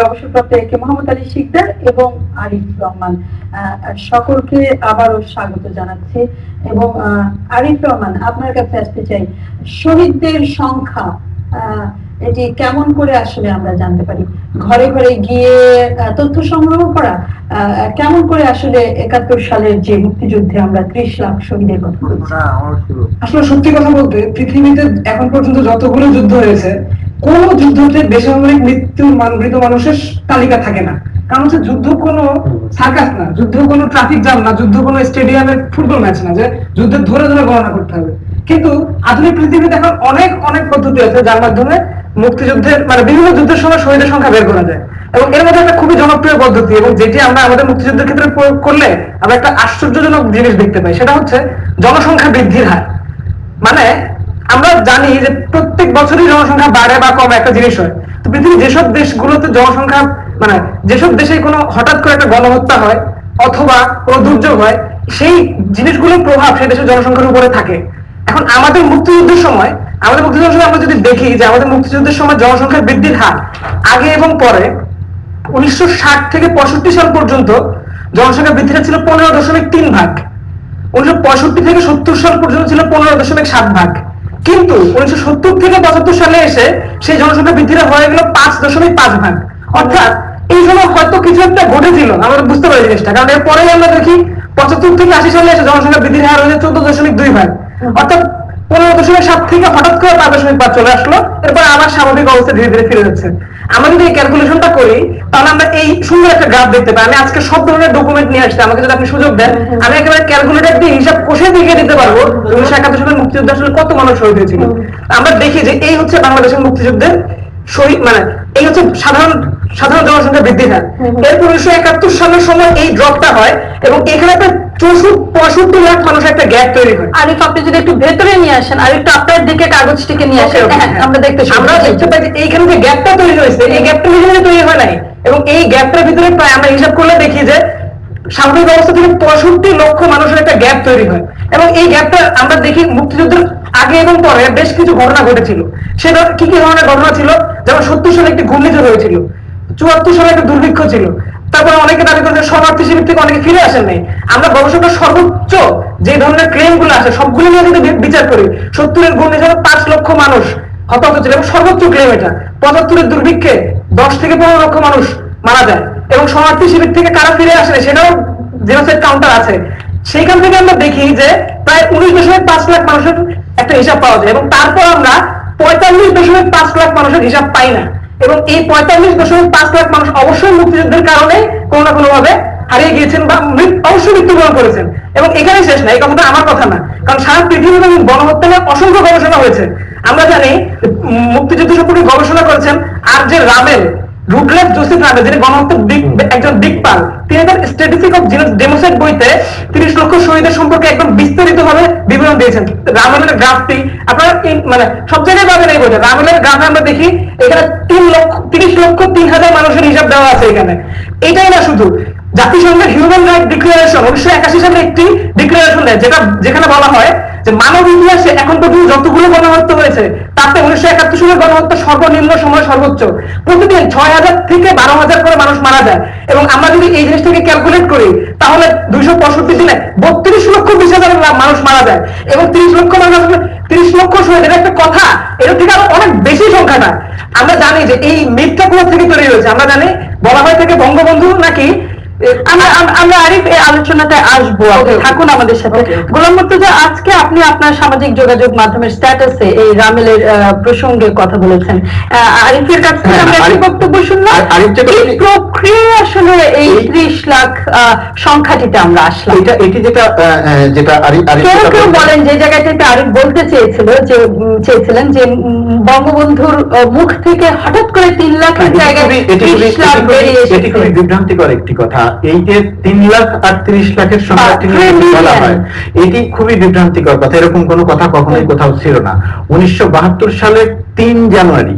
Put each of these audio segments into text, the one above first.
অবসরপ্রাপ্ত এ কে মোহাম্মদ আলী শিকদার এবং আরিফ রহমান আহ, সকলকে আবারও স্বাগত জানাচ্ছি। এবং আহ, আরিফ রহমান আপনার কাছে আসতে চাই শহীদদের সংখ্যা আহ, এটি কেমন করে আসলে আমরা জানতে পারি? ঘরে ঘরে গিয়ে তথ্য সংগ্রহ করা আহ, কেমন করে আসলে একাত্তর সালের যে মুক্তিযুদ্ধে আমরা ত্রিশ লাখ শহীদের কথা আসলে সত্যি কথা বলতে পৃথিবীতে এখন পর্যন্ত যতগুলো যুদ্ধ হয়েছে কোন যুদ্ধতে বেসামরিক মৃত্যু মৃত মানুষের তালিকা থাকে না। কারণ হচ্ছে যুদ্ধ কোনো সার্কাস না, যুদ্ধ কোনো ট্রাফিক জ্যাম না, যুদ্ধ কোনো স্টেডিয়ামের ফুটবল ম্যাচ না, যে যুদ্ধের ধরে ধরে গণনা করতে হবে। কিন্তু আধুনিক পৃথিবীতে এখন অনেক অনেক পদ্ধতি আছে যার মাধ্যমে মুক্তিযুদ্ধের মানে বিভিন্ন যুদ্ধের সময় শহীদের সংখ্যা বের করা যায়। এবং এর মধ্যে একটা খুবই জনপ্রিয় পদ্ধতি এবং যেটি আমরা আমাদের মুক্তিযুদ্ধের ক্ষেত্রে প্রয়োগ করলে আমরা একটা আশ্চর্যজনক জিনিস দেখতে পাই, সেটা হচ্ছে জনসংখ্যা বৃদ্ধির হার। মানে আমরা জানি যে প্রত্যেক বছরই জনসংখ্যা বাড়ে বা কমে, একটা জিনিস হয়। তো পৃথিবীর যেসব দেশগুলোতে জনসংখ্যা মানে যেসব দেশে কোনো হঠাৎ করে একটা গণহত্যা হয়, অথবা কোনো দুর্যোগ হয়, সেই জিনিসগুলোর প্রভাব সেই দেশের জনসংখ্যার উপরে থাকে। এখন আমাদের মুক্তিযুদ্ধের সময়, আমাদের মুক্তিযুদ্ধের সময় আমরা যদি দেখি যে আমাদের মুক্তিযুদ্ধের সময় জনসংখ্যার বৃদ্ধির হার আগে এবং পরে উনিশশো ষাট থেকে পঁয়ষট্টি সাল পর্যন্ত জনসংখ্যা বৃদ্ধিটা ছিল পনেরো দশমিক তিন ভাগ। উনিশশো পঁয়ষট্টি থেকে সত্তর সাল পর্যন্ত ছিল পনেরো দশমিক সাত ভাগ। কিন্তু উনিশশো সত্তর থেকে পঁচাত্তর সালে এসে সেই জনসংখ্যা বৃদ্ধিটা হয়ে গেল পাঁচ দশমিক পাঁচ ভাগ। অর্থাৎ এই সময় হয়তো কিছু একটা ঘটেছিল, আমরা বুঝতে পারি জিনিসটা। কারণ এরপরে আমরা দেখি পঁচাত্তর থেকে আশি সালে এসে জনসংখ্যা বৃদ্ধির হার হয়েছে চোদ্দ দশমিক দুই ভাগ। অর্থাৎ পনেরো দশমিক সাত থেকে হঠাৎ করে পাঁচ দশমিক পাঁচ চলে আসলো, এরপর আবার স্বাভাবিক অবস্থা ধীরে ধীরে ফিরে যাচ্ছে। আমরা যদি এই ক্যালকুলেশনটা করি, তাহলে আমরা এই সুন্দর একটা গ্রাফ দেখতে পাই। আমি আজকে সব ধরনের ডকুমেন্ট নিয়ে আসছি, আমাকে যদি আপনি সুযোগ দেন, আমি একেবারে ক্যালকুলেটর দিয়ে হিসাব কষে দিকে দিতে পারব উনিশশো একাত্তর সালের মুক্তিযুদ্ধ আসলে কত মানুষ শহীদ হয়েছিল। আমরা দেখি যে এই হচ্ছে বাংলাদেশের মুক্তিযুদ্ধের শহীদ মানে এই হচ্ছে সাধারণ সাধারণ জনসংখ্যা বৃদ্ধি হার। এরপর উনিশশো একাত্তর সালের সময় এই ড্রপটা হয় এবং এখানে একটা চৌষট্টি পঁয়ষট্টি লাখ মানুষের একটা গ্যাপ তৈরি হয়। আরিফ আপনি যদি একটু ভেতরে নিয়ে আসেন আর একটু আপনার দিকে কাগজটিকে নিয়ে আসেন হ্যাঁ, হ্যাঁ। আমরা দেখতে আমরা দেখতে পাই যে এইখানে যে গ্যাপটা তৈরি হয়েছে এই গ্যাপটা নিজে তৈরি হয় নাই। এবং এই গ্যাপটার ভিতরে প্রায় আমরা হিসাব করলে দেখি যে স্বাভাবিক অবস্থা থেকে পঁয়ষট্টি লক্ষ মানুষের একটা গ্যাপ তৈরি হয়। এবং এই গ্যাপটা আমরা দেখি মুক্তিযুদ্ধের আগে এবং পরে বেশ কিছু ঘটনা ঘটেছিল। সেটা কি কি ধরনের ঘটনা ছিল? যেমন সত্তর সালে একটি ঘূর্ণিঝড় হয়েছিল। চুয়াত্তর সালে একটা দুর্ভিক্ষ ছিল। তারপর অনেকে দাবি করে যে শরণার্থী শিবির থেকে অনেকে ফিরে আসেন নাই। আমরা গবেষকের সর্বোচ্চ যে ধরনের ক্লেমগুলো আছে, সবগুলো নিয়ে যদি বিচার করি। সত্তরের ঘূর্ণিঝড়ে পাঁচ লক্ষ মানুষ হতাহত ছিল এবং সর্বোচ্চ ক্লেম এটা। পঁচাত্তরের দুর্ভিক্ষে দশ থেকে পনেরো লক্ষ মানুষ মারা যায়। এবং শরণার্থী শিবির থেকে কারা ফিরে আসে সেটাও জেনোসাইড কাউন্টার আছে। সেইখান থেকে আমরা দেখি যে প্রায় উনিশ দশমিক পাঁচ লাখ মানুষের একটা হিসাব পাওয়া যায় এবং তারপর আমরা পঁয়তাল্লিশ দশমিক পাঁচ লাখ মানুষের হিসাব পাই না। এবং এই পঁয়তাল্লিশ দশমিক পাঁচ লাখ মানুষ অবশ্যই মুক্তিযুদ্ধের কারণে কোনো না কোনো ভাবে হারিয়ে গিয়েছেন বা অবশ্যই মৃত্যুবরণ করেছেন। এবং এখানে শেষ না, এই কথাটা আমার কথা না। কারণ সারা পৃথিবীতে গণহত্যা নিয়ে অসংখ্য গবেষণা হয়েছে। আমরা জানি মুক্তিযুদ্ধ সম্পর্কে গবেষণা করেছেন আর যে রামেল রুটলেস জোসেফ নামে, যিনি গণহত্যার দিক- একজন দিকপাল, তিনি তার স্ট্যাটিস্টিক অফ ডেমোসাইড বইতে তিরিশ লক্ষ শহীদের সম্পর্কে একদম বিস্তারিত ভাবে বিবরণ দিয়েছেন। রামেলের গ্রাফটি, আপনারা মানে সব জায়গায় পাবেন এই বইটা। রামেলের গ্রাফে আমরা দেখি, এখানে তিন লক্ষ তিরিশ লক্ষ তিন হাজার মানুষের হিসাব দেওয়া আছে এখানে। এটাই না শুধু জাতিসংঘের হিউম্যান রাইট ডিক্লারেশন উনিশশো একাশি সালে একটি ডিক্লারেশন দেয়, যেটা, যেখানে বলা হয় যে মানব ইতিহাসে এখন পর্যন্ত যতগুলো গণহত্যা হয়েছে, তাতে উনিশশো একাত্তর সালের গণহত্যা সর্বনিম্ন সময় সর্বোচ্চ। প্রতিদিন ছয় হাজার থেকে বারো হাজার করে মানুষ মারা যায়। এবং আমরা যদি এই জিনিসটাকে ক্যালকুলেট করি, তাহলে দুইশো পঁয়ষট্টি দিনে বত্রিশ লক্ষ বিশ হাজার মানুষ মারা যায়। এবং তিরিশ লক্ষ মানুষ তিরিশ লক্ষ শহীদ, এটা একটা কথা এটা থেকে আরও অনেক বেশি সংখ্যাটা আমরা জানি যে এই মিথটা কোথা থেকে তৈরি হয়েছে। আমরা জানি বলা হয় থেকে বঙ্গবন্ধু নাকি আমরা আরিফ এই আলোচনাতে আসব আপনি Okay, okay. থাকুন আমাদের সাথে। Okay, okay. গোলাম মুর্তজা আজকে আপনি আপনার সামাজিক যোগাযোগ মাধ্যমের স্ট্যাটাসে এই রামেলের প্রসঙ্গে কথা বলেছেন। আহ, আরিফের কাছ থেকে হ্যাঁ, আমরা একটি বক্তব্য শুনলাম। আর- আরিফ যে এই প্রক্রিয়া আসলে এই এই- ত্রিশ লাখ সংখ্যাটিতে আমরা আসলাম। এটা এটি যেটা আহ, যেটা কেউ কেউ বলেন যে জায়গাটাতে আরিফ বলতে চেয়েছিল যে চেয়েছিলেন যে বঙ্গবন্ধুর মুখ থেকে হঠাৎ করে তিন লাখের এটি জায়গায় ত্রিশ লাখ বেরিয়ে এসেছে। বিভ্রান্তিকর একটি কথা। এই যে তিন লাখ আর তিরিশ লাখের সংখ্যা বলা হয়। এটি খুবই বিভ্রান্তিকর কথা এরকম কোনো কথা কখনোই কোথাও ছিল না। উনিশশো বাহাত্তর সালে তিন জানুয়ারি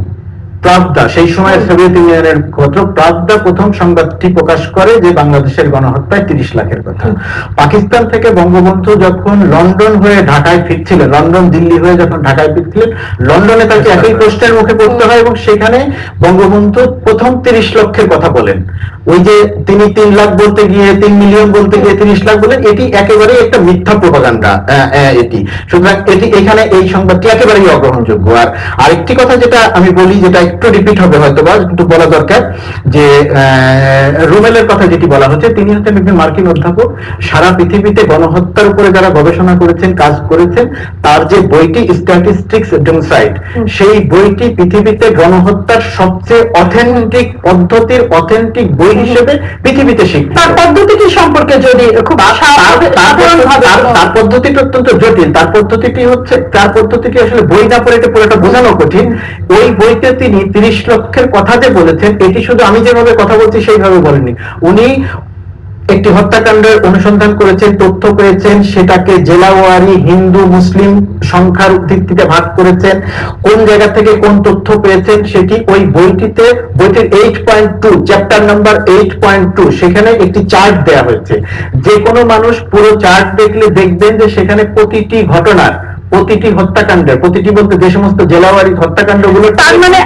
প্রাবদা সেই সময় সোভিয়েত ইউনিয়নের পত্র প্রাবদা প্রথম সংবাদটি প্রকাশ করে যে বাংলাদেশের গণহত্যায় তিরিশ লাখের কথা। পাকিস্তান থেকে বঙ্গবন্ধু যখন লন্ডন হয়ে ঢাকায় ফিরছিলেন লন্ডন দিল্লি হয়ে যখন ঢাকায় ফিরছিলেন লন্ডনে তাকে একই প্রশ্নের মুখে পড়তে হয় এবং সেখানে বঙ্গবন্ধু প্রথম তিরিশ লক্ষের কথা বলেন। ওই যে তিনি তিন লাখ বলতে গিয়ে তিন মিলিয়ন বলতে গিয়ে তিরিশ লাখ বলেন এটি একেবারে একটা মিথ্যা প্রপাগান্ডা এটি। সুতরাং এটি এখানে এই সংবাদটি একেবারেই অগ্রহণযোগ্য। আর আরেকটি কথা যেটা আমি বলি যেটা একটু রিপিট হবে হয়তো বা একটু বলা দরকার যে রুমেলের কথা যেটি বলা হচ্ছে তিনি হচ্ছেন একজন মার্কিন অধ্যাপক। সারা পৃথিবীতে গণহত্যার উপরে যারা গবেষণা করেছেন কাজ করেছেন তার যে বইটি স্ট্যাটিস্টিক্স ডেমসাইড সেই বইটি পৃথিবীতে গণহত্যার সবচেয়ে অথেন্টিক পদ্ধতির অথেন্টিক বই হিসেবে পৃথিবীতে স্বীকৃত। তার পদ্ধতিটি সম্পর্কে যদি খুব আশা তার পদ্ধতিটা অত্যন্ত জটিল। তার পদ্ধতিটি হচ্ছে তার পদ্ধতিটি আসলে বই না পড়ে এটা পুরোটা বোঝানো কঠিন। ওই বইতে তিনি তিরিশ লক্ষের কথা যে বলেছেন, এটি শুধু আমি যেভাবে কথা বলছি সেইভাবে বলেননি। উনি একটি হত্যাকাণ্ডের অনুসন্ধান করেছেন, তথ্য পেয়েছেন, সেটাকে জেলাওয়ারি হিন্দু মুসলিম সংখ্যার ভিত্তিতে ভাগ করেছেন। কোন জায়গা থেকে কোন তথ্য পেয়েছেন সেটি ওই বইটিতে, বইটির eight point two chapter number eight point two সেখানে একটি চার্ট দেওয়া হয়েছে। যে কোনো মানুষ পুরো চার্ট দেখলে দেখবেন যে সেখানে প্রতিটি ঘটনার প্রতিটি হত্যাকাণ্ডের প্রতিটি বলতে যে সমস্ত জেলাওয়ারি হত্যাকাণ্ডগুলো তার মানে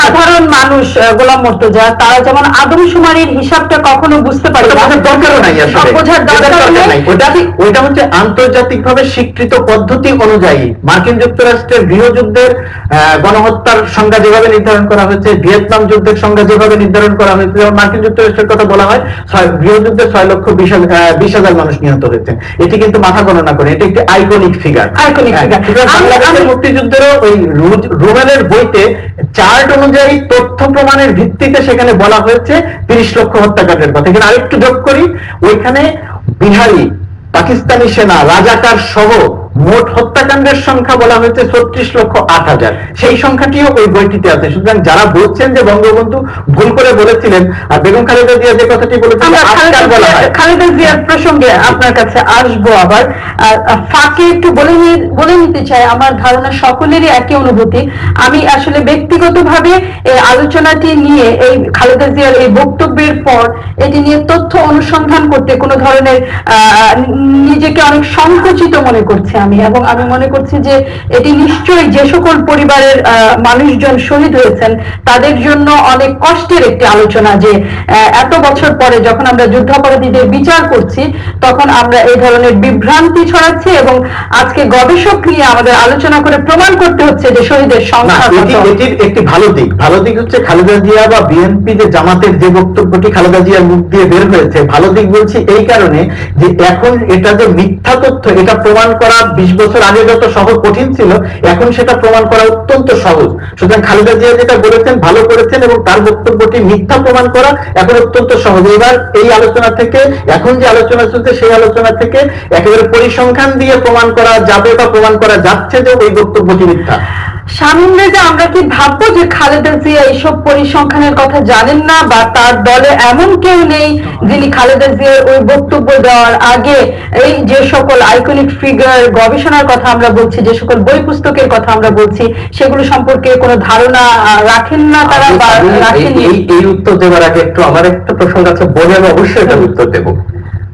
সাধারণ মানুষ গোলাম মর্তজা তারা যেমন আদমশুমারির হিসাবটা কখনো বুঝতে পারে দরকারও নাই বোঝার বোঝার দরকার দরকার নাই। ওটা ওইটা হচ্ছে আন্তর্জাতিকভাবে স্বীকৃত পদ্ধতি অনুযায়ী। মার্কিন যুক্তরাষ্ট্রের গৃহযুদ্ধের গণহত্যার সংজ্ঞা যেভাবে নির্ধারণ করা হয়েছে ভিয়েতনাম যুদ্ধের সংজ্ঞা যেভাবে নির্ধারণ করা হয়েছে যেমন মার্কিন যুক্তরাষ্ট্রের কথা বলা হয় গৃহযুদ্ধে ছয় লক্ষ বিশ হাজার মানুষ নিহত হয়েছেন এটি কিন্তু মাথা গণনা করে। এটি একটি আইকনিক ফিগার আইকনিক ফিগার বাংলাদেশের মুক্তিযুদ্ধেরও ওই রুমেলের বইতে চার্ট অনুযায়ী তথ্য প্রমাণের ভিত্তিতে সেখানে বলা হয়েছে তিরিশ লক্ষ হত্যাকাণ্ডের কথা। এখানে আরেকটু যোগ করি। ওইখানে বিহারি পাকিস্তানি সেনা রাজাকার সহ মোট হত্যাকাণ্ডের সংখ্যা বলা হয়েছে ছত্রিশ লক্ষ আট হাজার। সেই সংখ্যাটিও ওই বইটিতে আছে। সুতরাং যারা বলছেন যে বঙ্গবন্ধু ভুল করে বলেছিলেন আর বেগম খালেদা জিয়া যে কথাটি বলেছিলেন খালেদা জিয়ার প্রসঙ্গে আপনার কাছে আসব আবার। ফাঁকে একটু বলে বলে নিতে চাই আমার ধারণা সকলেরই একই অনুভূতি। আমি আসলে ব্যক্তিগতভাবে এই আলোচনাটি নিয়ে এই খালেদা জিয়ার এই বক্তব্যের পর এটি নিয়ে তথ্য অনুসন্ধান করতে কোনো ধরনের আহ, নিজেকে অনেক সংকুচিত মনে করছি আমি। এবং আমি মনে করছি যে এটি নিশ্চয়ই যে সকল পরিবারের মানুষজন শহীদ হয়েছেন তাদের জন্য অনেক কষ্টের একটি আলোচনা যে এত বছর পরে যখন আমরা যুদ্ধাপরাধীদের বিচার করছি তখন আমরা এই ধরনের বিভ্রান্তি ছড়াচ্ছি এবং আজকে গবেষক নিয়ে আমাদের আলোচনা করে প্রমাণ করতে হচ্ছে যে শহীদের সংখ্যা এটির একটি ভালো দিক। ভালো দিক হচ্ছে খালেদা জিয়া বা বিএনপি যে জামাতের যে বক্তব্যটি খালেদা জিয়ার মুখ দিয়ে বের হয়েছে ভালো দিক বলছি এই কারণে যে এখন এটা যে মিথ্যা তথ্য এটা প্রমাণ করা বিশ বছর আগে যত সহজ কঠিন ছিল, এখন সেটা প্রমাণ করা অত্যন্ত সহজ। সুতরাং খালেদা জিয়া যেটা বলেছেন, ভালো করেছেন এবং তার বক্তব্যটি মিথ্যা প্রমাণ করা এখন অত্যন্ত সহজ। এবার এই আলোচনা থেকে, এখন যে আলোচনা চলছে, সেই আলোচনা থেকে একেবারে পরিসংখ্যান দিয়ে প্রমাণ করা যাবে বা প্রমাণ করা যাচ্ছে যে ওই বক্তব্যটি মিথ্যা। শামীম রেজা আমরা কি ভাববো যে খালেদা জিয়া এইসব পরিসংখ্যানের কথা জানেন না বা তার দলে এমন কেউ নেই যিনি খালেদা জিয়ার ওই বক্তব্য দেওয়ার আগে এই যে সকল আইকনিক ফিগার গবেষণার কথা আমরা বলছি যে সকল বই পুস্তকের কথা আমরা বলছি সেগুলো সম্পর্কে কোনো ধারণা রাখেন না তারা বা এই এই উত্তর দেওয়ার আগে একটু আমার একটা প্রসঙ্গ আছে বলে আমি অবশ্যই এটা উত্তর দেব।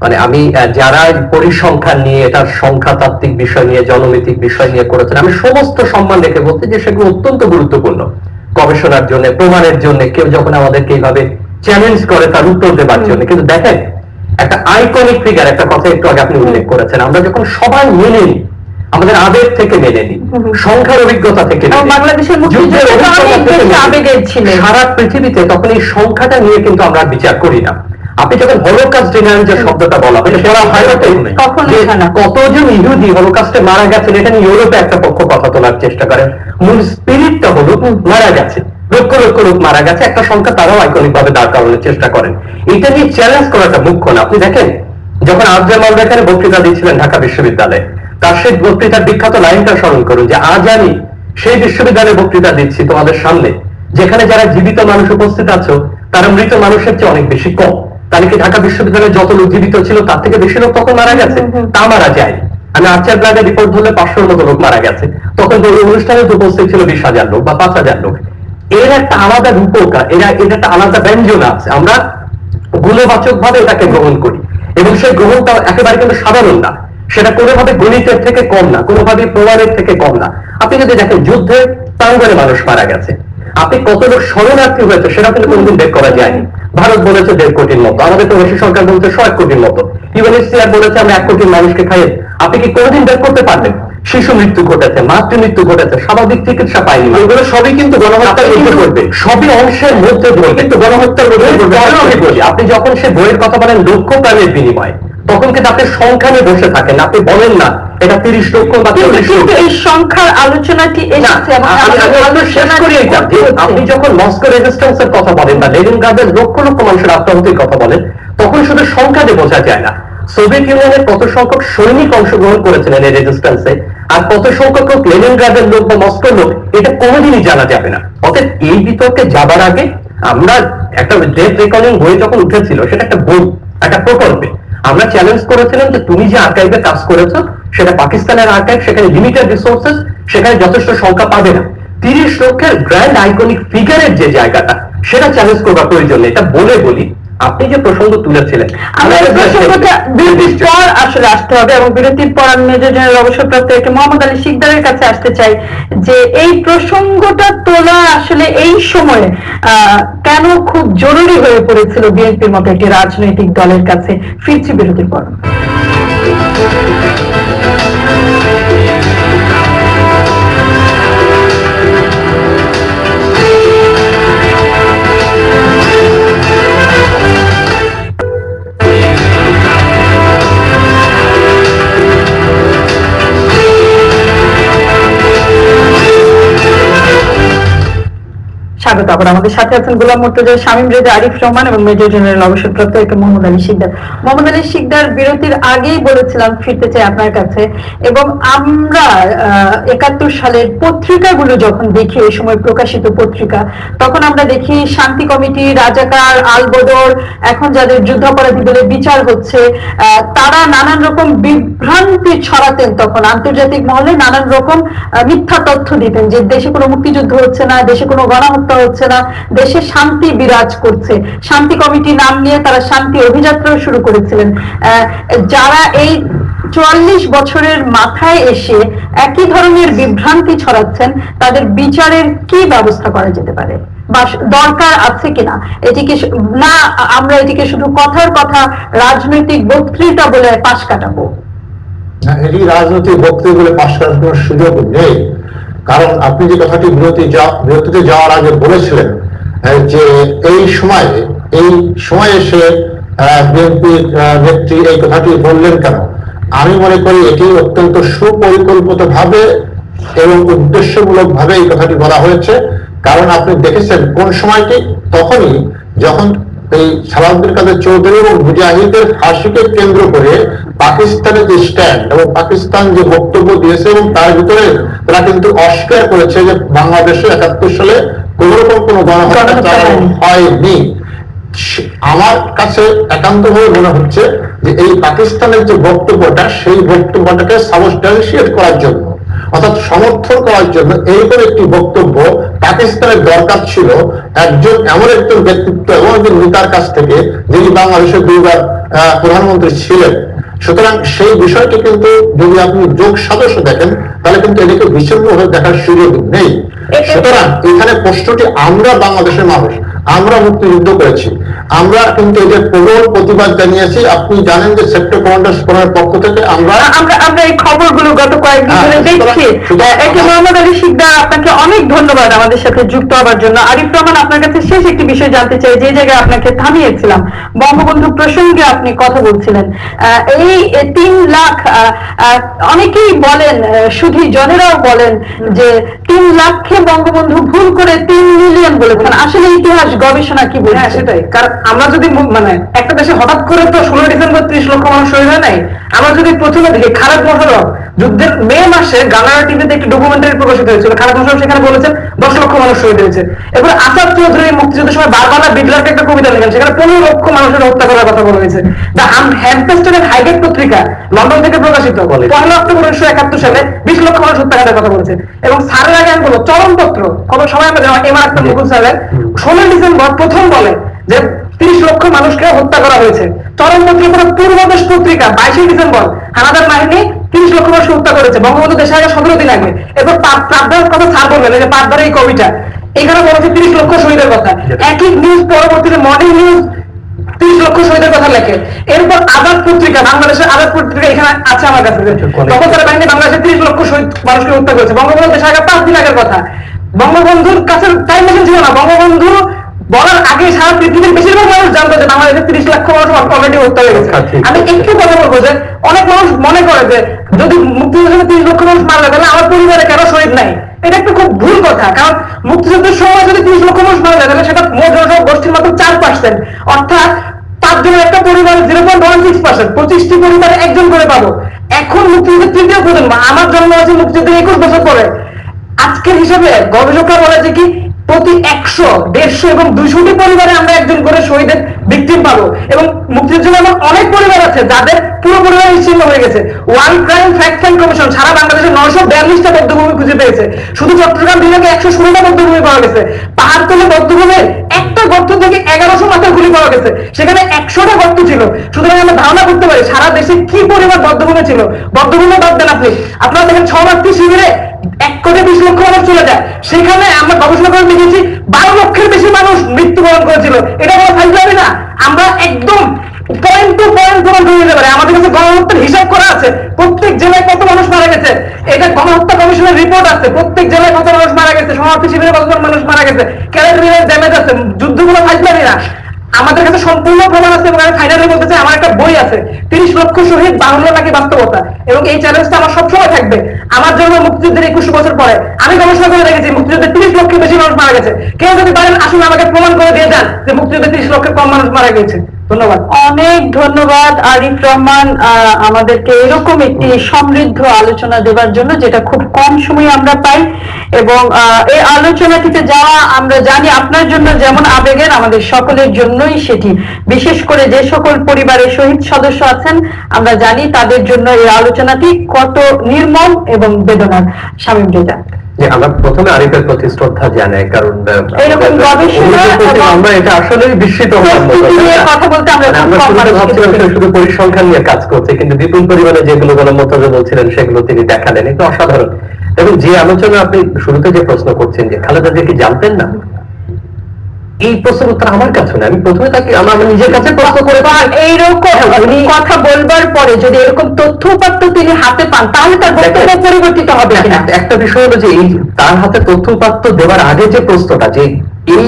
মানে আমি যারা পরিসংখ্যান নিয়ে এটার সংখ্যাতাত্ত্বিক বিষয় নিয়ে জনমিতিক বিষয় নিয়ে করেছেন আমি সমস্ত সম্মান রেখে বলতে যে সেগুলো অত্যন্ত গুরুত্বপূর্ণ। গবেষণার জন্য প্রমাণের জন্য কেউ যখন আমাদেরকে এইভাবে চ্যালেঞ্জ করে তার উত্তর দেবার জন্য। কিন্তু দেখেন একটা আইকনিক ফিগার একটা কথা একটু আগে আপনি উল্লেখ করেছেন আমরা যখন সবাই মেনে নিই আমাদের আবেগ থেকে মেনে নিই সংখ্যার অভিজ্ঞতা থেকে বাংলাদেশের সারা পৃথিবীতে তখন এই সংখ্যাটা নিয়ে কিন্তু আমরা বিচার করি না। আপনি যখন হলোকাস্ট ডিনার যে শব্দটা বলা হয় সেটা না। কতজন ইহুদি হলোকাস্টে মারা গেছেন এটা নিয়ে ইউরোপে একটা পক্ষ কথা তোলার চেষ্টা করেন মূল স্পিরিটটা হলো মারা গেছে। লক্ষ লক্ষ লোক মারা গেছে একটা সংখ্যা তারাও আইকনিক ভাবে দাঁড় করানোর চেষ্টা করেন এটা নিয়ে চ্যালেঞ্জ করাটা মুখ্য না। আপনি দেখেন যখন আফজাল মালদা এখানে বক্তৃতা দিচ্ছিলেন ঢাকা বিশ্ববিদ্যালয়ে তার সেই বক্তৃতার বিখ্যাত লাইনটা স্মরণ করুন যে আজ আমি সেই বিশ্ববিদ্যালয়ে বক্তৃতা দিচ্ছি তোমাদের সামনে যেখানে যারা জীবিত মানুষ উপস্থিত আছো তারা মৃত মানুষের চেয়ে অনেক বেশি কম। তাহলে কি ঢাকা বিশ্ববিদ্যালয়ে যত লোক জীবিত ছিল তার থেকে বেশি লোক তখন মারা গেছে। তা মারা যায়। আমি আর্চার ব্লাডে রিপোর্ট ধরলে পাঁচশোর মতো লোক মারা গেছে। তখন ওই অনুষ্ঠানে উপস্থিত ছিল বিশ হাজার লোক বা পাঁচ হাজার লোক। এর একটা আলাদা রূপকা এরা এর একটা আলাদা ব্যঞ্জন আছে। আমরা গুণবাচক ভাবে এটাকে গ্রহণ করি। এবং সেই গ্রহণটা একেবারে কিন্তু সাধারণ না। সেটা কোনোভাবে গণিতের থেকে কম না কোনোভাবে প্রমাণের থেকে কম না। আপনি যদি দেখেন যুদ্ধে প্রাঙ্গণে মানুষ মারা গেছে। আপনি কত লোক শরণার্থী হয়েছে সেটা কিন্তু কোনোদিন বের করা যায়নি। ভারত বলেছে দেড় কোটির মতো। আমাদের প্রবাসী সরকার বলছে ছয় কোটির মতো। ইউএনএসসিআর বলেছে আমরা এক কোটির মানুষকে খাইয়ে আপনি কি কোনোদিন বের করতে পারবেন শিশু মৃত্যু ঘটেছে মাতৃ মৃত্যু ঘটেছে স্বাভাবিক চিকিৎসা পায়নি এগুলো সবই কিন্তু গণহত্যার মধ্যে পড়বে। সবই অংশের মধ্যে পড়বে। কিন্তু গণহত্যার মধ্যে পড়বে। আপনি যখন সে বইয়ের কথা বলেন লক্ষ প্রাণের বিনিময়। তখন কিন্তু আপনি সংখ্যা নিয়ে বসে থাকেন? আপনি বলেন না এটা তিরিশ লক্ষ বা চল্লিশ লক্ষ। এই সংখ্যার আলোচনাটি আপনি যখন মস্কো রেজিস্ট্যান্স এর কথা বলেন বা লেনিনগ্রাদের লক্ষ লক্ষ মানুষের আত্মাহুতির কথা বলেন তখন শুধু সংখ্যা দিয়ে বোঝা যায় না। সোভিয়েত ইউনিয়নের কত সংখ্যক সৈনিক অংশগ্রহণ করেছিলেন এই রেজিস্ট্যান্সে? আর কত সংখ্যক লোক লেনিনগ্রাদের লোক বা মস্কোর লোক? এটা কোনোদিনই জানা যাবে না। অতএব এই বিতর্কে যাবার আগে আমরা একটা ডেট রেকর্ডিং বই যখন উঠেছিল সেটা একটা বই একটা প্রকল্পে। আমরা চ্যালেঞ্জ করেছিলাম যে তুমি যে আর্কাইভে কাজ করেছ, সেটা পাকিস্তানের আর্কাইভ সেখানে লিমিটেড রিসোর্সেস সেখানে যথেষ্ট সংখ্যা পাবে না। তিরিশ লক্ষের গ্র্যান্ড আইকনিক ফিগারের যে জায়গাটা, সেটা চ্যালেঞ্জ করবার প্রয়োজন এটা বলে বলি আপনি যে প্রসঙ্গ তুলেছিলেন পর আসলে আসতে হবে এবং বিরতির পর আমি মেজর জেনারেল অবসরপ্রাপ্ত একটি মোহাম্মদ আলী শিকদারের কাছে আসতে চাই যে এই প্রসঙ্গটা তোলা আসলে এই সময়ে আহ, কেন খুব জরুরি হয়ে পড়েছিল বিএনপির মতো একটি রাজনৈতিক দলের কাছে? ফিরছি বিরতির পর। স্বাগত আবার আমাদের সাথে আছেন গোলাম মুর্তজা, শামীম রেজা, আরিফ রহমান এবং মেজর জেনারেল অবসরপ্রাপ্ত একে মোহাম্মদ আলী শিকদার। মোহাম্মদ আলী শিকদার বিরতির আগেই বলেছিলাম ফিরতে চাই আপনার কাছে এবং আমরা একাত্তর সালের পত্রিকাগুলো যখন দেখি, ওই সময় প্রকাশিত পত্রিকা, তখন আমরা দেখি শান্তি কমিটি, রাজাকার, আলবদর, এখন যাদের যুদ্ধাপরাধী বলে বিচার হচ্ছে তারা নানান রকম বিভ্রান্তি ছড়াতেন তখন। আন্তর্জাতিক মহলে নানান রকম মিথ্যা তথ্য দিতেন যে দেশে কোনো মুক্তিযুদ্ধ হচ্ছে না, দেশে কোনো গণহত্যা হচ্ছে না, দেশে শান্তি বিরাজ করছে। শান্তি কমিটি নাম নিয়ে তারা শান্তি অভিযাত্রাও শুরু করেছিলেন। যারা এই চুয়াল্লিশ বছরের মাথায় এসে একই ধরনের বিভ্রান্তি ছড়াচ্ছেন, তাদের বিচারের কি ব্যবস্থা করা যেতে পারে? দরকার আছে কিনা? এটিকে না, আমরা এটিকে শুধু কথার কথা, রাজনৈতিক বক্তৃতা বলে পাশ কাটাবো। এটি রাজনৈতিক বক্তৃতা বলে পাশ কোনো সুযোগ নেই। কারণ আপনি যে কথাটি বিরতি বিরতিতে যাওয়ার আগে বলেছিলেন যে এই সময়ে, এই সময় এসে বিএনপির নেত্রী এই কথাটি বললেন কেন? আমি মনে করি এটি অত্যন্ত সুপরিকল্পিত ভাবে এবং উদ্দেশ্যমূলক ভাবে এই কথাটি বলা হয়েছে। কারণ আপনি দেখেছেন কোন সময়টি? তখনই যখন এই সালাউদ্দিন কাদের চৌধুরী এবং মুজাহিদের ফাঁসিকে কেন্দ্র করে পাকিস্তানের যে স্ট্যান্ড এবং পাকিস্তান যে বক্তব্য দিয়েছে এবং তার ভিতরে তারা কিন্তু অস্বীকার করেছে যে বাংলাদেশে একাত্তর সালে কোন রকম কোনো গণহত্যা। হয়নি আমার কাছে একান্তভাবে মনে হচ্ছে যে এই পাকিস্তানের যে বক্তব্যটা, সেই বক্তব্যটাকে সাবস্টান্সিয়েট করার জন্য অর্থাৎ সমর্থন করার জন্য এইরকম একটি বক্তব্য পাকিস্তানের দরকার ছিল। একজন, এমন একজন ব্যক্তিত্ব, এমন একজন নেতার কাছ থেকে যিনি বাংলাদেশের দুইবার প্রধানমন্ত্রী ছিলেন। সুতরাং সেই বিষয়টি কিন্তু যদি আপনি যোগ সদস্য দেখেন তাহলে কিন্তু এটাকে বিচ্ছিন্নভাবে দেখার সুযোগ নেই। সুতরাং এখানে প্রশ্নটি আমরা বাংলাদেশের মানুষ আমরা মুক্তিযুদ্ধ করেছি আমরা কিন্তু এদের প্রবল প্রতিবাদ জানিয়েছি আপনি জানেন যে সেক্টর কমান্ডার্স ফোরামের পক্ষ থেকে আমরা আমরা আমরা এই খবরগুলো গত কয়েকদিন হ্যাঁ, ধরে দেখছি। একে মোহাম্মদ আলী শিকদার আপনাকে অনেক ধন্যবাদ আমাদের সাথে যুক্ত হওয়ার জন্য। আরিফ রহমান আপনার কাছে শেষ একটি বিষয় জানতে চাই যে জায়গায় আপনাকে থামিয়েছিলাম। বঙ্গবন্ধু প্রসঙ্গে আপনি কথা বলছিলেন। আহ, এই তিন লাখ অনেকেই বলেন শুধু জনেরাও বলেন যে তিন লাখে বঙ্গবন্ধু ভুল করে তিন মিলিয়ন বলেছেন আসলে ইতিহাস, গবেষণা কি হ্যাঁ বলছে সেটাই। কারণ আমরা যদি মানে একটা দেশে হঠাৎ করে তো ষোলো ডিসেম্বর ত্রিশ লক্ষ মানুষ শহীদ হয় নাই আমরা যদি প্রথমে দেখি খালেদ মোশারফ যুদ্ধের মে মাসে গানার টিভিতে একটি ডকুমেন্টারি প্রকাশিত হয়েছিল, খালেদ মোশারফ সেখানে বলেছেন, দশ লক্ষ মানুষ শহীদ হয়েছে। এবার আসাদ চৌধুরী মুক্তিযুদ্ধের সময় বারবালা বিডলারকে একটা কবিতা লেখেন, সেখানে পনেরো লক্ষ মানুষের হত্যা করার কথা বলা হয়েছে। দ্য হ্যাম্পেস্টের হাইগেট পত্রিকা লন্ডন থেকে প্রকাশিত পয়লা অক্টোবর উনিশশো একাত্তর সালে বিশ লক্ষ মানুষ হত্যাকাণ্ডের কথা বলেছে। এবং স্যারের আগে আমি বলব চরমপত্র। কত সময় আমরা যেমন এমআর আক্তার মুকুল স্যারের। ষোলো ডিসেম্বর প্রথম বলে যে তিরিশ লক্ষ মানুষকে হত্যা করা হয়েছে। চরম পত্রিকা পূর্বদেশ পত্রিকা বাইশে ডিসেম্বর। হানাদার বাহিনী তিরিশ লক্ষ মানুষ হত্যা করেছে। বঙ্গবন্ধু দেশে আগে সতেরো দিন আগে। এরপর পাবদার কথা স্যার বললেন এই যে পাবদার এই কবিটা। এখানে বলেছে তিরিশ লক্ষ শহীদের কথা। একই নিউজ পরবর্তীতে মর্নিং নিউজ তিরিশ লক্ষ শহীদের কথা লেখে। এরপর আজাদ পত্রিকা বাংলাদেশের আজাদ পত্রিকা এখানে আছে আমার কাছে। তখন তারা বাহিনী বাংলাদেশে তিরিশ লক্ষ শহীদ মানুষকে হত্যা করেছে। বঙ্গবন্ধু দেশে আগে পাঁচ দিন আগের কথা। বঙ্গবন্ধুর কাছে টাইম মেশিন ছিল না। বঙ্গবন্ধু বলার আগে সারা পৃথিবীর বেশিরভাগ মানুষ জানতো যে বাংলাদেশে তিরিশ লক্ষ মানুষ অলরেডি হত্যা হয়ে গেছে। আচ্ছা, আমি একটু কথা বলব যে অনেক মানুষ মনে করে যে যদি মুক্তিযুদ্ধের তিরিশ লক্ষ মানুষ মারলে তাহলে আমার পরিবারে কেন শহীদ নাই? এটা একটা খুব ভুল কথা, কারণ মুক্তিযুদ্ধের সময় যদি তিরিশ লক্ষ মানুষ মারা যায়, তাহলে সেটা মোট গোষ্ঠীর মাত্র চার পার্সেন্ট অর্থাৎ পাঁচজনের একটা পরিবার zero point one six percent পঁচিশটি পরিবারে একজন করে পাবো। এখন মুক্তিযুদ্ধের তৃতীয় প্রজন্ম, আমার জন্ম হয়েছে মুক্তিযুদ্ধের একুশ বছর পরে। আজকের হিসাবে গবেষকরা বলে যে কি প্রতি একশো, দেড়শো এবং দুইশোটি পরিবারে আমরা একজন করে শহীদের ভিকটিম পাবো। এবং মুক্তিযুদ্ধে এমন অনেক পরিবার আছে যাদের পুরো পরিবার নিশ্চিন্ন হয়ে গেছে। World crime fact find commission সারা বাংলাদেশে নয়শো বিয়াল্লিশটা বদ্ধভূমি খুঁজে পেয়েছে। শুধু চট্টগ্রাম বিভাগে একশো ষোলোটা বদ্ধভূমি পাওয়া গেছে। পাহাড়তলে বদ্ধভূমির একটা গর্ত থেকে এগারোশো মাথার গুলি পাওয়া গেছে। সেখানে একশোটা গর্ত ছিল। সুতরাং আমরা ধারণা করতে পারি সারা দেশে কি পরিমাণ বদ্ধভূমি ছিল। বদ্ধভূমি বাদ দেন আপনি। আপনারা দেখেন ছ মাত্রী শিবিরে এক কোটি বিশ লক্ষ মানুষ চলে যায়। সেখানে আমরা গবেষণা করে দেখেছি বারো লক্ষের বেশি মানুষ মৃত্যুবরণ করেছিল। এটা কোনো ফাইজলামি না। আমরা একদম প্রত্যেক জেলায় কত মানুষ মারা গেছে? এটা গণহত্যা কমিশনের যুদ্ধগুলো সম্পূর্ণ প্রমাণ আছে এবং আমি একটা বই আছে। তিরিশ লক্ষ শহীদ বাংলা নাকি বাস্তবতা? এবং এই চ্যালেঞ্জটা আমার সবসময় থাকবে। আমার জন্য মুক্তিযুদ্ধের একুশ বছর পরে। আমি গবেষণা করে দেখেছি, মুক্তিযুদ্ধে তিরিশ লক্ষের বেশি মানুষ মারা গেছে। কেউ যদি পারেন, আসুন আমাকে প্রমাণ করে দিয়ে যান যে মুক্তিযুদ্ধে তিরিশ লক্ষের কম মানুষ মারা গেছে ধন্যবাদ। অনেক ধন্যবাদ আরিফ রহমান আমাদেরকে এরকম একটি সমৃদ্ধ আলোচনা দেওয়ার জন্য, যেটা খুব কম সময়ে আমরা পাই। এবং এই আলোচনাটিতে যাওয়া আমরা জানি আপনার জন্য যেমন আবেগের, আমাদের সকলের জন্যই সেটি। বিশেষ করে যে সকল পরিবারের শহীদ সদস্য আছেন, আমরা জানি তাদের জন্য এই আলোচনাটি কত নির্মম এবং বেদনার। শামীম রেজা। আমরা প্রথমে আরিফের প্রতি শ্রদ্ধা জানাই কারণ এরকম গবেষণা আমরা এটা আসলেই বিস্মিত কথা বলতে আমরা মানে ভাবছিলাম শুধু পরিসংখ্যান নিয়ে কাজ করছে কিন্তু বিপুল পরিমাণে যেগুলো গণমতরে বলছিলেন সেগুলো তিনি দেখালেন। এটা অসাধারণ। এবং যে আলোচনা আপনি শুরুতে যে প্রশ্ন করছেন যে খালেদা জিয়া কি জানতেন না? এই প্রশ্নের উত্তর আমার কাছে না আমি প্রথমে তাকে আমার নিজের কাছে প্রশ্ন করে এইরকম কথা বলবার পরে যদি এরকম তথ্য উপাত্ত তিনি হাতে পান তাহলে তার বক্তব্য পরিবর্তিত হবে একটা- একটা বিষয় হলো যে এই তার হাতে তথ্য উপাত্ত দেওয়ার আগে যে প্রশ্নটা যে এই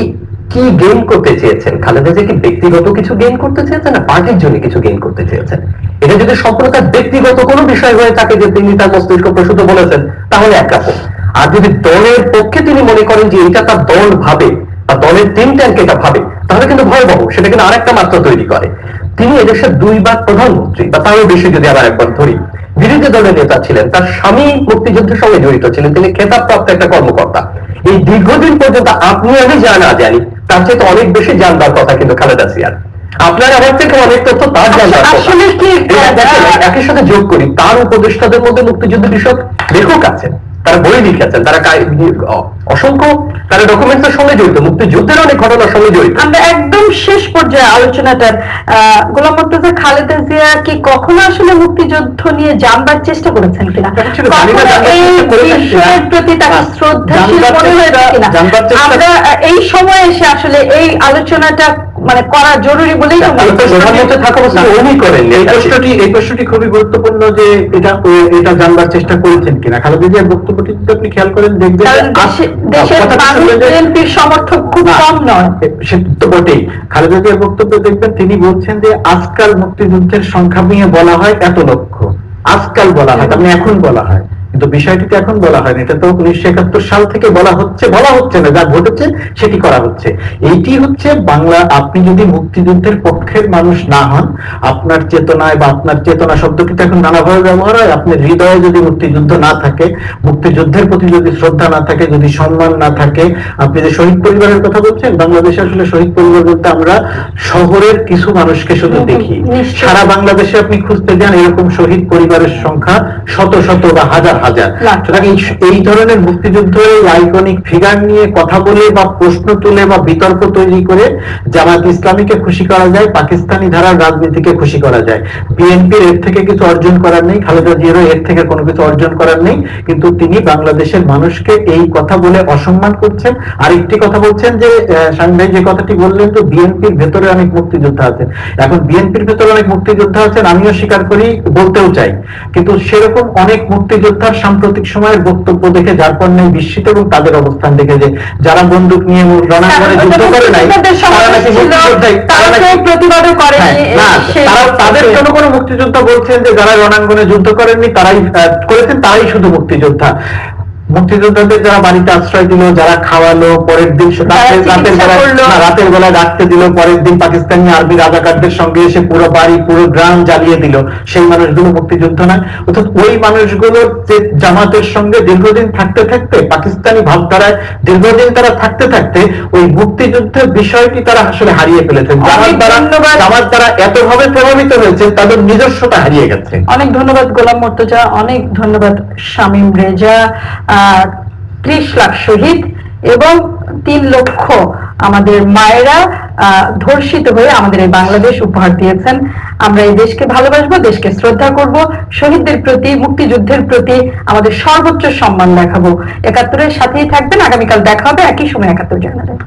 কি গেইন করতে চেয়েছেন? খালেদা জিয়া কি ব্যক্তিগত কিছু গেইন করতে চেয়েছেন না পার্টির জন্য কিছু গেইন করতে চেয়েছেন? এটা যদি সম্পূর্ণ তার ব্যক্তিগত কোনো বিষয় হয়ে থাকে যে তিনি তার মস্তিষ্ক প্রসূত বলেছেন তাহলে একরকম আর যদি দলের পক্ষে তিনি মনে করেন যে এটা তার দল ভাবে দলের তিন ট্যাঙ্ক এটা ভাবে তাহলে কিন্তু ভয়াবহ সেটা কিন্তু আরেকটা মাত্রা তৈরি করে। তিনি এদেশের দুইবার প্রধানমন্ত্রী বা তারও বেশি যদি আবার একবার ধরি বিরোধী দলের নেতা ছিলেন তার স্বামী মুক্তিযুদ্ধের সঙ্গে জড়িত ছিলেন তিনি খেতাবপ্রাপ্ত একটা কর্মকর্তা। এই দীর্ঘদিন পর্যন্ত আপনি আমি যা না জানি তার চেয়ে তো অনেক বেশি জানবার কথা কিন্তু খালেদা জিয়ার। আপনার আমার থেকে অনেক তথ্য তার জানবার আসলে কি একই সাথে যোগ করি তার উপদেষ্টাদের মধ্যে মুক্তিযুদ্ধ বিষয়ক লেখক আছেন। তারা বই লিখেছেন তারা অসংখ্য তারা ডকুমেন্টসের সঙ্গে জড়িত মুক্তিযুদ্ধের অনেক ঘটনার সঙ্গে জড়িত। আমরা একদম শেষ পর্যায়ে আলোচনাটার আহ, গোলাম মুর্তজা খালেদা জিয়া কি কখনো আসলে মুক্তিযুদ্ধ নিয়ে জানবার চেষ্টা করেছেন কিনা? প্রতি তাকে হ্যাঁ, শ্রদ্ধাশীল মনে হয়েছে কিনা? আমরা এই সময় এসে আসলে এই আলোচনাটা মানে করা জরুরি বলেই উনি করেন এই প্রশ্নটি এই প্রশ্নটি খুবই গুরুত্বপূর্ণ যে এটা এটা জানবার চেষ্টা করেছেন কিনা। খালেদা জিয়ার বক্তব্যটি যদি আপনি খেয়াল করেন দেখবেন বিএনপির সমর্থক খুব কম নয়। সে তো বটেই। খালেদা জিয়ার বক্তব্য দেখবেন তিনি বলছেন যে আজকাল মুক্তিযুদ্ধের সংখ্যা নিয়ে বলা হয় এত লক্ষ। আজকাল বলা হয় তার মানে এখন বলা হয়। কিন্তু বিষয়টিতে এখন বলা হয়নি। এটা তো উনিশশো একাত্তর সাল থেকে বলা হচ্ছে বলা হচ্ছে না যা ঘটেছে সেটি করা হচ্ছে। এইটি হচ্ছে বাংলা আপনি যদি মুক্তিযুদ্ধের পক্ষের মানুষ না হন আপনার চেতনায় বা আপনার চেতনা শব্দটি তো এখন নানাভাবে ব্যবহার হয়। আপনার হৃদয়ে যদি মুক্তিযুদ্ধ না থাকে মুক্তিযুদ্ধের প্রতি যদি শ্রদ্ধা না থাকে যদি সম্মান না থাকে আপনি যে শহীদ পরিবারের কথা বলছেন বাংলাদেশে আসলে শহীদ পরিবার বলতে আমরা শহরের কিছু মানুষকে শুধু দেখি। সারা বাংলাদেশে আপনি খুঁজতে যান এরকম শহীদ পরিবারের সংখ্যা শত শত বা হাজার হাজার। সুতরাং এই ধরনের মুক্তিযুদ্ধ আইকনিক ফিগার নিয়ে কথা বলে বা প্রশ্ন তুলে বা বিতর্ক তৈরি করে জামাত ইসলামীকে খুশি করা যায় পাকিস্তানি ধারার রাজনীতিকে খুশি করা যায়। বিএনপির এর থেকে কিছু অর্জন করার নেই খালেদা জিয়ারও এর থেকে কোনো কিছু অর্জন করার নেই কিন্তু তিনি বাংলাদেশের মানুষকে এই কথা বলে অসম্মান করছেন। আর একটি কথা বলছেন যে শামীম যে কথাটি বললেন তো বিএনপির ভেতরে অনেক মুক্তিযোদ্ধা আছেন। এখন বিএনপির ভেতরে অনেক মুক্তিযোদ্ধা আছেন আমিও স্বীকার করি বলতেও চাই। কিন্তু সেরকম অনেক মুক্তিযোদ্ধার সাম্প্রতিক সময়ের বক্তব্য দেখে যার পর নেই বিস্মিত এবং তাদের অবস্থান দেখে যে যারা বন্দুক নিয়ে রণাঙ্গনে যুদ্ধ করে নাই হ্যাঁ, তাদের কোনো কোনো মুক্তিযোদ্ধা বলছেন যে যারা রণাঙ্গনে যুদ্ধ করেননি তারাই করেছেন তারাই শুধু মুক্তিযোদ্ধা। মুক্তিযোদ্ধাদের যারা বাড়িতে আশ্রয় দিল যারা খাওয়ালো পরের দিন রাতের বেলায় রাতের বেলায় রাখতে দিল পরের দিন পাকিস্তানি আর্মি রাজাকারদের সঙ্গে এসে পুরো বাড়ি পুরো গ্রাম জ্বালিয়ে দিল। সেই মানুষগুলো মুক্তিযুদ্ধ নয় অর্থাৎ ওই মানুষগুলো যে জামাতের সঙ্গে দীর্ঘদিন থাকতে থাকতে পাকিস্তানি ভাবধারায় দীর্ঘদিন তারা থাকতে থাকতে ওই মুক্তিযুদ্ধের বিষয়টি তারা আসলে হারিয়ে ফেলেছে জামাত অনেক দ্বারা জামাত দ্বারা এতভাবে প্রভাবিত হয়েছে তাদের নিজস্বতা হারিয়ে গেছে। অনেক ধন্যবাদ গোলাম মর্তজা অনেক ধন্যবাদ শামীম রেজা। ত্রিশ লাখ শহীদ এবং তিন লক্ষ আমাদের মায়েরা ধর্ষিত হয়ে আমাদের এই বাংলাদেশ উপহার দিয়েছেন। আমরা এই দেশকে ভালোবাসবো, দেশকে শ্রদ্ধা করব, শহীদদের প্রতি, মুক্তিযুদ্ধের প্রতি আমাদের সর্বোচ্চ সম্মান দেখাবো। একাত্তরের সাথেই থাকবেন, আগামীকাল দেখা হবে, একই সময় একাত্তর জানাবেন।